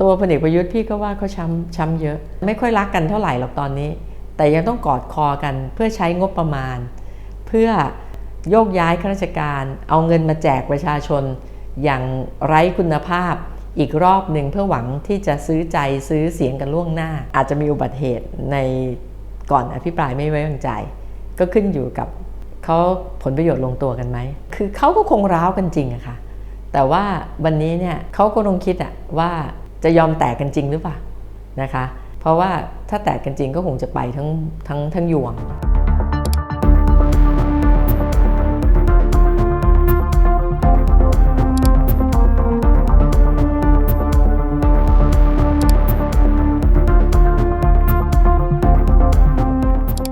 ตัวพลเอกประยุทธ์พี่ก็ว่าเขาช้ำช้ำเยอะ ไม่ค่อยรักกันเท่าไหร่หรอกตอนนี้ แต่ยังต้องกอดคอกันเพื่อใช้งบประมาณ เพื่อโยกย้ายข้าราชการ เอาเงินมาแจกประชาชน อย่างไร้คุณภาพอีกรอบหนึ่งเพื่อหวังที่จะซื้อใจซื้อเสียงกันล่วงหน้า อาจจะมีอุบัติเหตุในก่อนอภิปรายไม่ไว้วางใจ ก็ขึ้นอยู่กับเขาผลประโยชน์ลงตัวกันไหม คือเขาก็คงร้าวกันจริงอะค่ะ แต่ว่าวันนี้เนี่ยเขาก็คงคิดอะว่า จะยอมแตกกันจริงหรือเปล่านะคะ เพราะว่าถ้าแตกกันจริงก็คงจะไปทั้งทั้งทั้งยวง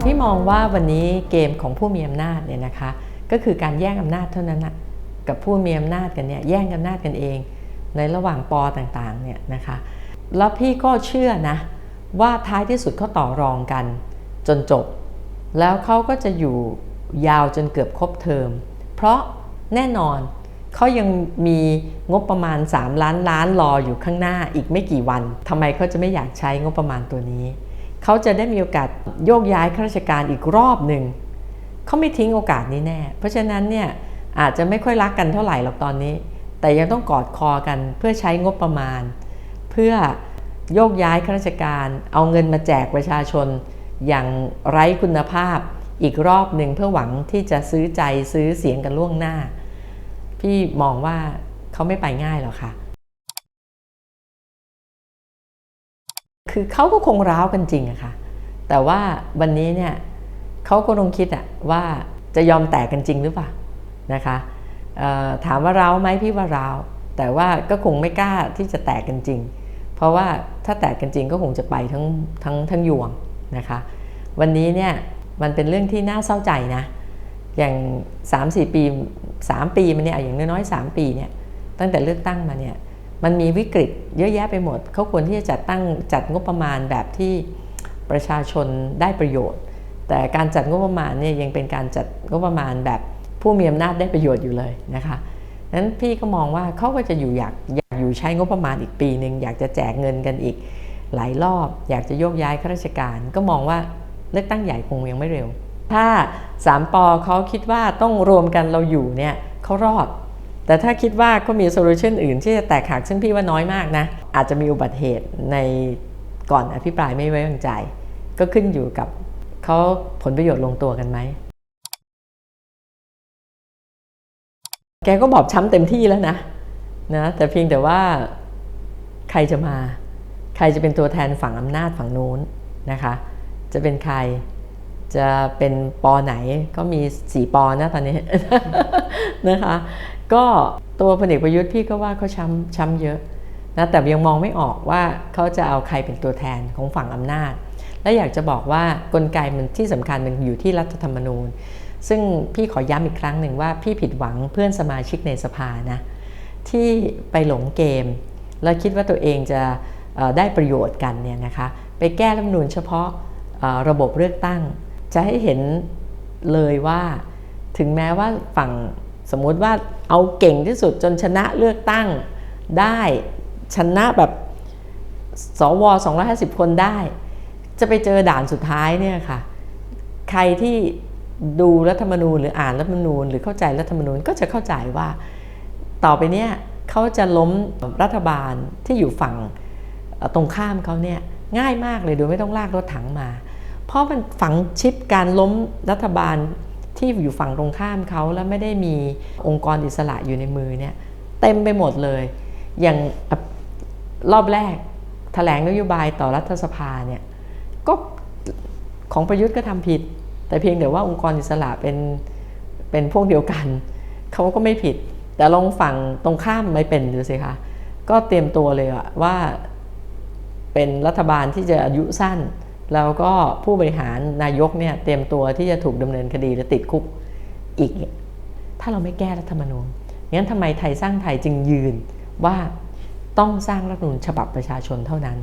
พี่มองว่าวันนี้เกมของผู้มีอำนาจเนี่ยนะคะ ก็คือการแย่งอำนาจเท่านั้นนะกับผู้มีอำนาจกันเนี่ยแย่งอำนาจกันเอง ในระหว่างปอต่างๆเนี่ยนะคะแล้วพี่ก็เชื่อนะว่าท้ายที่สุดเขาต่อรองกันจนจบ แล้วเขาก็จะอยู่ยาวจนเกือบครบเทอม เพราะแน่นอนเขายังมีงบประมาณ 3 ล้านล้านรออยู่ข้างหน้าอีกไม่กี่วันทำไมเขาจะไม่อยากใช้งบประมาณตัวนี้ เขาจะได้มีโอกาสโยกย้ายข้าราชการอีกรอบหนึ่งเขาไม่ทิ้งโอกาสนี้แน่ เพราะฉะนั้นเนี่ยอาจจะไม่ค่อยรักกันเท่าไหร่หรอกตอนนี้ แต่ยังต้องกอดคอกันเพื่อใช้งบประมาณ เพื่อโยกย้ายข้าราชการ เอาเงินมาแจกประชาชน อย่างไร้คุณภาพอีกรอบหนึ่งเพื่อหวังที่จะซื้อใจซื้อเสียงกันล่วงหน้า พี่มองว่าเขาไม่ไปง่ายหรอกค่ะ คือเขาก็คงร้าวกันจริงอะค่ะ แต่ว่าวันนี้เนี่ยเขาก็คงคิดอะว่าจะยอมแตกกันจริงหรือเปล่านะคะ ถามว่าร้าวไหมพี่ว่าร้าวแต่ว่าก็คงไม่กล้าที่จะแตกกันจริง เพราะว่าถ้าแตกกันจริงก็คงจะไปทั้งทั้งทั้งยวงนะคะ วันนี้เนี่ยมันเป็นเรื่องที่น่าเศร้าใจนะ อย่าง 3-4 ปี 3 ปีมันเนี่ยอย่างน้อยๆ3ปีเนี่ยตั้งแต่เลือกตั้งมาเนี่ยมันมีวิกฤตเยอะแยะไปหมด เขาควรที่จะจัดตั้งจัดงบประมาณแบบที่ประชาชนได้ประโยชน์ แต่การจัดงบประมาณเนี่ยยังเป็นการจัดงบประมาณแบบ ผู้มีอำนาจได้ประโยชน์อยู่เลยนะคะนั้นพี่ก็มองว่าเขาก็จะอยู่อยากอยากอยู่ใช้งบประมาณอีกปีหนึ่งอยากจะแจกเงินกันอีกหลายรอบ อยากจะโยกย้ายข้าราชการ ก็มองว่าเลือกตั้งใหญ่คงยังไม่เร็ว ถ้าสามปอเขาคิดว่าต้องรวมกันเราอยู่เนี่ยเขารอด แต่ถ้าคิดว่าก็มีโซลูชันอื่นที่จะแตกหักซึ่งพี่ว่าน้อยมากนะ อาจจะมีอุบัติเหตุในก่อนอภิปรายไม่ไว้วางใจ ก็ขึ้นอยู่กับเขาผลประโยชน์ลงตัวกันไหม แกก็บอบช้ำเต็มที่แล้วนะนะแต่เพียงแต่ว่าใครจะมา ใครจะเป็นตัวแทนฝั่งอำนาจฝั่งนู้นนะคะ จะเป็นใครจะเป็นปอไหนก็มีสี่ปอนะตอนนี้นะคะ ก็ตัวพลเอกประยุทธ์พี่ก็ว่าเขาช้ำช้ำเยอะนะแต่ยังมองไม่ออกว่าเขาจะเอาใครเป็นตัวแทนของฝั่งอำนาจ และอยากจะบอกว่ากลไกมันที่สำคัญมันอยู่ที่รัฐธรรมนูญ ซึ่งพี่ขอย้ำอีกครั้งหนึ่งว่าพี่ผิดหวังเพื่อนสมาชิกในสภานะที่ไปหลงเกม แล้วคิดว่าตัวเองจะได้ประโยชน์กันเนี่ยนะคะไปแก้รัฐมนูญเฉพาะระบบเลือกตั้ง จะให้เห็นเลยว่าถึงแม้ว่าฝั่งสมมุติว่าเอาเก่งที่สุดจนชนะเลือกตั้งได้ชนะแบบสว250 คนได้ จะไปเจอด่านสุดท้ายเนี่ยค่ะ ใครที่ ดูรัฐธรรมนูญหรืออ่านรัฐธรรมนูญ หรือเข้าใจรัฐธรรมนูญก็จะเข้าใจว่า ต่อไปเนี่ยเขาจะล้มรัฐบาลที่อยู่ฝั่งตรงข้ามเขาเนี่ยง่ายมากเลยโดยไม่ต้องลากรถถังมา เพราะมันฝังชิปการล้มรัฐบาลที่อยู่ฝั่งตรงข้ามเขาแล้วไม่ได้มีองค์กรอิสระอยู่ในมือเนี่ยเต็มไปหมดเลย อย่างรอบแรกถแถลงนโยบายต่อรัฐสภาเนี่ยก็ของประยุทธ์ก็ทำผิด แต่เพียงแต่ว่าองค์กรอิสระเป็นเป็นพวกเดียวกัน เขาก็ไม่ผิด แต่ลองฝั่งตรงข้ามไม่เป็นดูสิคะก็เตรียมตัวเลยว่าเป็นรัฐบาลที่จะอายุสั้น แล้วก็ผู้บริหารนายกเนี่ยเตรียมตัวที่จะถูกดำเนินคดีและติดคุกอีก ถ้าเราไม่แก้รัฐธรรมนูญงั้นทำไมไทยสร้างไทยจึงยืนว่าต้องสร้างรัฐธรรมนูญฉบับประชาชนเท่านั้น